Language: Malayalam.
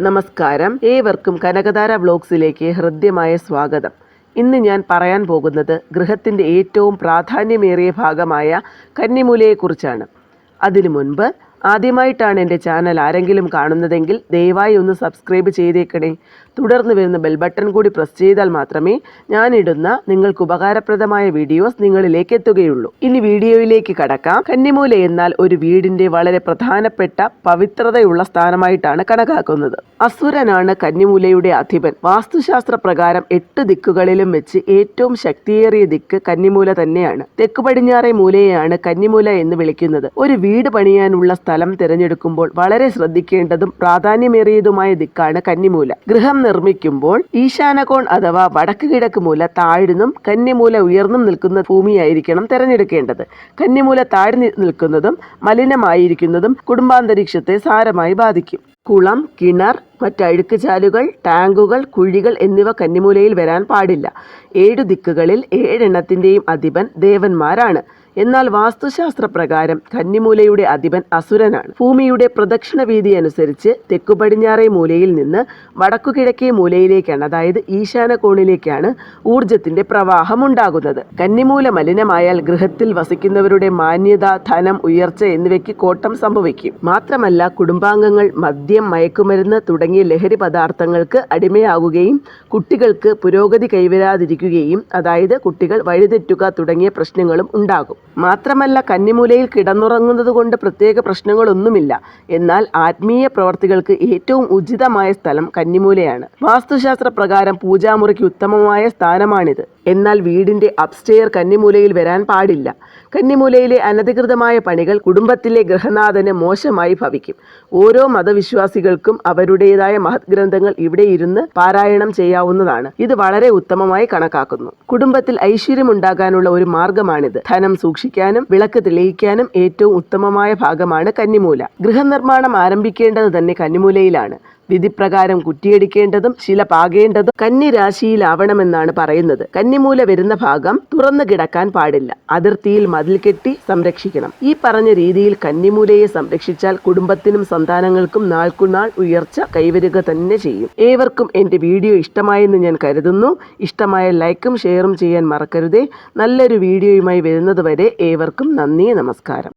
നമസ്കാരം. ഏവർക്കും കനകധാര വ്ലോഗ്സിലേക്ക് ഹൃദ്യമായ സ്വാഗതം. ഇന്ന് ഞാൻ പറയാൻ പോകുന്നത് ഗൃഹത്തിന്റെ ഏറ്റവും പ്രാധാന്യമേറിയ ഭാഗമായ കന്നിമൂലയെക്കുറിച്ചാണ്. അതിനു മുൻപ് ആദ്യമായിട്ടാണ് എന്റെ ചാനൽ ആരെങ്കിലും കാണുന്നതെങ്കിൽ ദയവായി ഒന്ന് സബ്സ്ക്രൈബ് ചെയ്തേക്കണേ. തുടർന്ന് വരുന്ന ബെൽ ബട്ടൺ കൂടി പ്രസ് ചെയ്താൽ മാത്രമേ ഞാനിടുന്ന നിങ്ങൾക്ക് ഉപകാരപ്രദമായ വീഡിയോസ് നിങ്ങളിലേക്ക് എത്തുകയുള്ളൂ. ഇനി വീഡിയോയിലേക്ക് കടക്കാം. കന്നിമൂല എന്നാൽ ഒരു വീടിന്റെ വളരെ പ്രധാനപ്പെട്ട പവിത്രതയുള്ള സ്ഥാനമായിട്ടാണ് കണക്കാക്കുന്നത്. അസുരനാണ് കന്നിമൂലയുടെ അധിപൻ. വാസ്തുശാസ്ത്ര പ്രകാരം എട്ട് ദിക്കുകളിലും വെച്ച് ഏറ്റവും ശക്തിയേറിയ ദിക്ക് കന്നിമൂല തന്നെയാണ്. തെക്ക് പടിഞ്ഞാറെ മൂലയെയാണ് കന്നിമൂല എന്ന് വിളിക്കുന്നത്. ഒരു വീട് പണിയാനുള്ള സ്ഥലം തിരഞ്ഞെടുക്കുമ്പോൾ വളരെ ശ്രദ്ധിക്കേണ്ടതും പ്രാധാന്യമേറിയതുമായ ദിക്കാണ് കന്നിമൂല. ഗൃഹം നിർമ്മിക്കുമ്പോൾ ഈശാനകോൺ അഥവാ വടക്ക് കിഴക്ക് മൂല താഴ്ന്നും കന്നിമൂല ഉയർന്നും നിൽക്കുന്ന ഭൂമിയായിരിക്കണം തിരഞ്ഞെടുക്കേണ്ടത്. കന്നിമൂല താഴ്ന്നു നിൽക്കുന്നതും മലിനമായിരിക്കുന്നതും കുടുംബാന്തരീക്ഷത്തെ സാരമായി ബാധിക്കും. കുളം കിണർ മറ്റഴുക്ക് അഴുക്കുചാലുകൾ ടാങ്കുകൾ കുഴികൾ എന്നിവ കന്നിമൂലയിൽ വരാൻ പാടില്ല. ഏഴു ദിക്കുകളിൽ ഏഴെണ്ണത്തിന്റെയും അധിപൻ ദേവന്മാരാണ്. എന്നാൽ വാസ്തുശാസ്ത്ര പ്രകാരം കന്നിമൂലയുടെ അധിപൻ അസുരനാണ്. ഭൂമിയുടെ പ്രദക്ഷിണ വീതി അനുസരിച്ച് തെക്കു പടിഞ്ഞാറേ മൂലയിൽ നിന്ന് വടക്കുകിഴക്കേ മൂലയിലേക്കാണ് അതായത് ഈശാന കോണിലേക്കാണ് ഊർജത്തിന്റെ പ്രവാഹം ഉണ്ടാകുന്നത് കന്നിമൂല മലിനമായാൽ ഗൃഹത്തിൽ വസിക്കുന്നവരുടെ മാന്യത ധനം ഉയർച്ച എന്നിവയ്ക്ക് കോട്ടം സംഭവിക്കും. മാത്രമല്ല കുടുംബാംഗങ്ങൾ മദ്യം മയക്കുമരുന്ന് തുടങ്ങിയ ലഹരി പദാർത്ഥങ്ങൾക്ക് അടിമയാകുകയും കുട്ടികൾക്ക് പുരോഗതി കൈവരാതിരിക്കുകയും അതായത് കുട്ടികൾ വഴിതെറ്റുക തുടങ്ങിയ പ്രശ്നങ്ങളും ഉണ്ടാകും. മാത്രമല്ല കന്നിമൂലയിൽ കിടന്നുറങ്ങുന്നത് കൊണ്ട് പ്രത്യേക പ്രശ്നങ്ങളൊന്നുമില്ല. എന്നാൽ ആത്മീയ പ്രവർത്തികൾക്ക് ഏറ്റവും ഉചിതമായ സ്ഥലം കന്നിമൂലയാണ്. വാസ്തുശാസ്ത്ര പ്രകാരം പൂജാമുറിക്ക് ഉത്തമമായ സ്ഥാനമാണിത്. എന്നാൽ വീടിന്റെ അപ്സ്റ്റെയർ കന്നിമൂലയിൽ വരാൻ പാടില്ല. കന്നിമൂലയിലെ അനധികൃതമായ പണികൾ കുടുംബത്തിലെ ഗ്രഹനാഥന് മോശമായി ഭവിക്കും. ഓരോ മതവിശ്വാസികൾക്കും അവരുടേതായ മഹത് ഗ്രന്ഥങ്ങൾ ഇവിടെ ഇരുന്ന് പാരായണം ചെയ്യാവുന്നതാണ്. ഇത് വളരെ ഉത്തമമായി കണക്കാക്കുന്നു. കുടുംബത്തിൽ ഐശ്വര്യമുണ്ടാകാനുള്ള ഒരു മാർഗമാണിത്. ധനം സൂക്ഷിക്കാനും വിളക്ക് തെളിയിക്കാനും ഏറ്റവും ഉത്തമമായ ഭാഗമാണ് കന്നിമൂല. ഗൃഹനിർമ്മാണം ആരംഭിക്കേണ്ടത് തന്നെ കന്നിമൂലയിലാണ്. വിധിപ്രകാരം കുറ്റിയടിക്കേണ്ടതും ശില പാകേണ്ടതും കന്നി രാശിയിലാവണമെന്നാണ് പറയുന്നത്. കന്നിമൂല വരുന്ന ഭാഗം തുറന്നു കിടക്കാൻ പാടില്ല. അതിർത്തിയിൽ മതിൽ കെട്ടി സംരക്ഷിക്കണം. ഈ പറഞ്ഞ രീതിയിൽ കന്നിമൂലയെ സംരക്ഷിച്ചാൽ കുടുംബത്തിനും സന്താനങ്ങൾക്കും നാൾക്കുനാൾ ഉയർച്ച കൈവരുക തന്നെ ചെയ്യും. ഏവർക്കും എന്റെ വീഡിയോ ഇഷ്ടമായെന്ന് ഞാൻ കരുതുന്നു. ഇഷ്ടമായ ലൈക്കും ഷെയറും ചെയ്യാൻ മറക്കരുതേ. നല്ലൊരു വീഡിയോയുമായി വരുന്നത് വരെ ഏവർക്കും നന്ദി നമസ്കാരം.